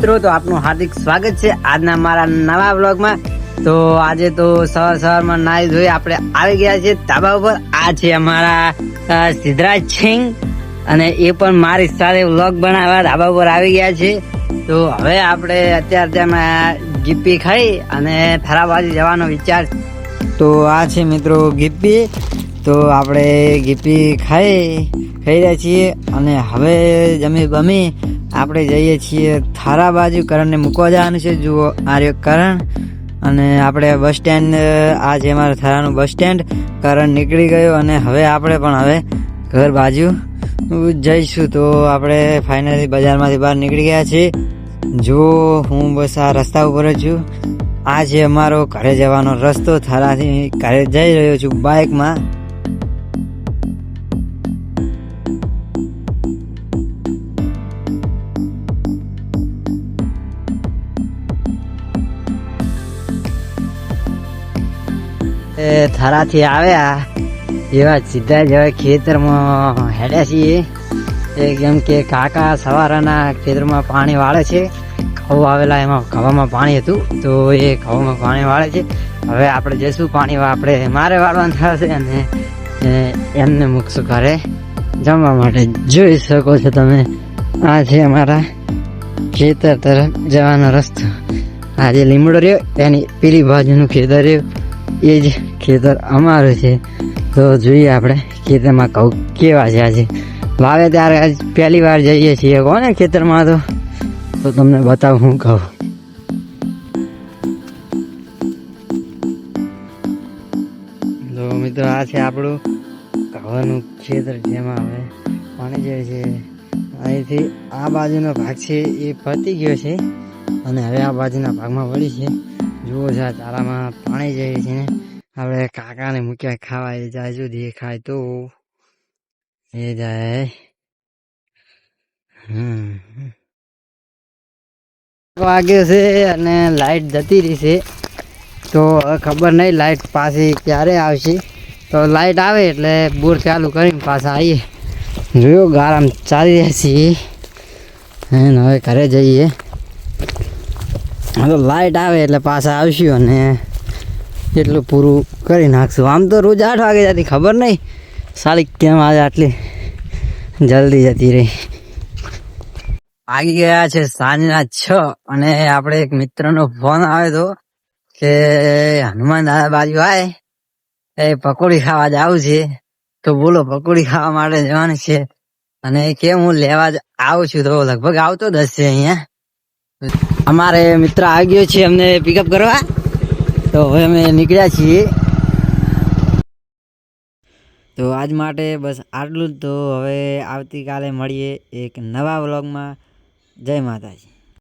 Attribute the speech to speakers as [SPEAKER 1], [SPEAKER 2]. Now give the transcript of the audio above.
[SPEAKER 1] મિત્રો, તો આપનું હાર્દિક સ્વાગત છે આજના મારા નવા બ્લોગમાં તો આજે તો સવાર સવારમાં નાઈ ધોઈ આપણે આવી ગયા છે ધાબા ઉપર. આ છે અમારા સિદ્ધરાજ સિંહ અને એ પણ મારી સાથે વ્લોગ બનાવવા ધાબા ઉપર આવી ગયા છે. તો હવે આપણે અત્યારે તેમાં ગીપી ખાઈ અને થરાબાજી જવાનો વિચાર. તો આ છે મિત્રો ગીપી તો આપણે ગીપી ખાઈ ખાઈ રહ્યા છીએ અને હવે જમી બમી આપણે જઈએ છીએ થારા બાજુ. કરણને મૂકવા જવાનું છે. જુઓ આર્ય કરણ. અને આપણે બસ સ્ટેન્ડ, આ છે અમારા થારાનું બસ સ્ટેન્ડ. કરણ નીકળી ગયો અને હવે આપણે પણ હવે ઘર બાજુ જઈશું. તો આપણે ફાઇનલી બજારમાંથી બહાર નીકળી ગયા છીએ. જો હું બસ આ રસ્તા ઉપર જ છું. આ છે અમારો ઘરે જવાનો રસ્તો. થારાથી ઘરે જઈ રહ્યો છું બાઇકમાં. એ થરાથી આવ્યા. એવા સીધા જ હવે ખેતરમાં હેડ્યા છીએ. એ કેમ કે કાકા સવારના ખેતરમાં પાણી વાળે છે. ઘઉં આવેલા એમાં ઘવામાં પાણી હતું, તો એ ઘઉંમાં પાણી વાળે છે. હવે આપણે જઈશું પાણી આપણે મારે વાળવાનું થશે અને એમને મૂકશું ઘરે. જમવા માટે જોઈ શકો છો તમે. આ છે અમારા ખેતર તરફ જવાનો રસ્તો. આ જે લીમડો રહ્યો, એની પેલી બાજુનું ખેતર રહ્યું. એ જ ખેતર અમારું છે. તો જોઈએ આપણે ખેતરમાં કહું કેવા છે આજે. વાવે ત્યારે પહેલી વાર જઈએ છીએ. કોને ખેતરમાં તો? તો તમને બતાવું હું કહું. તો મિત્રો, આ છે આપણું કહવાનું ખેતર જેમાં હવે પાણી જાય છે, અહીંથી આ બાજુનો ભાગ છે એ પતી ગયો છે અને હવે આ બાજુના ભાગમાં વળી છે. જુઓ છે આ ચારામાં પાણી જાય છે ને આપણે કાકાને મૂક્યા ખાવા, એ જાય જો દેખાય તો. એ જાય. વાગ્યો છે અને લાઈટ જતી રહી છે. તો હવે ખબર નહીં લાઈટ પાછી ક્યારે આવશે. તો લાઈટ આવે એટલે બોર ચાલુ કરીને પાછા આવીએ. જોયો ગારામ ચાલી રહ્યા છીએ. અને હવે ઘરે જઈએ. તો લાઈટ આવે એટલે પાછા આવશું અને એટલું પૂરું કરી નાખશું. આમ તો રોજ આઠ વાગે જતી, ખબર નહીં? સાલી કેમ આજે આટલી જલ્દી જતી રહી? આગી ગયા છે સાંજના છ અને આપણે એક મિત્રનો ફોન આવ્યો હતો કે હનુમાન દાદા બાજુ આવે એ પકોડી ખાવા જવું છે. તો બોલો, પકોડી ખાવા માટે જવાનું છે. અને કે હું લેવા જ આવું છું તો લગભગ આવતો જ હશે અહીંયા. અમારે મિત્ર આવી ગયો છે અમને પિકઅપ કરવા. તો હવે અમે નીકળ્યા છીએ. તો આજ માટે બસ આટલું જ. તો હવે આવતીકાલે મળીએ એક નવા વ્લોગમાં. જય માતાજી.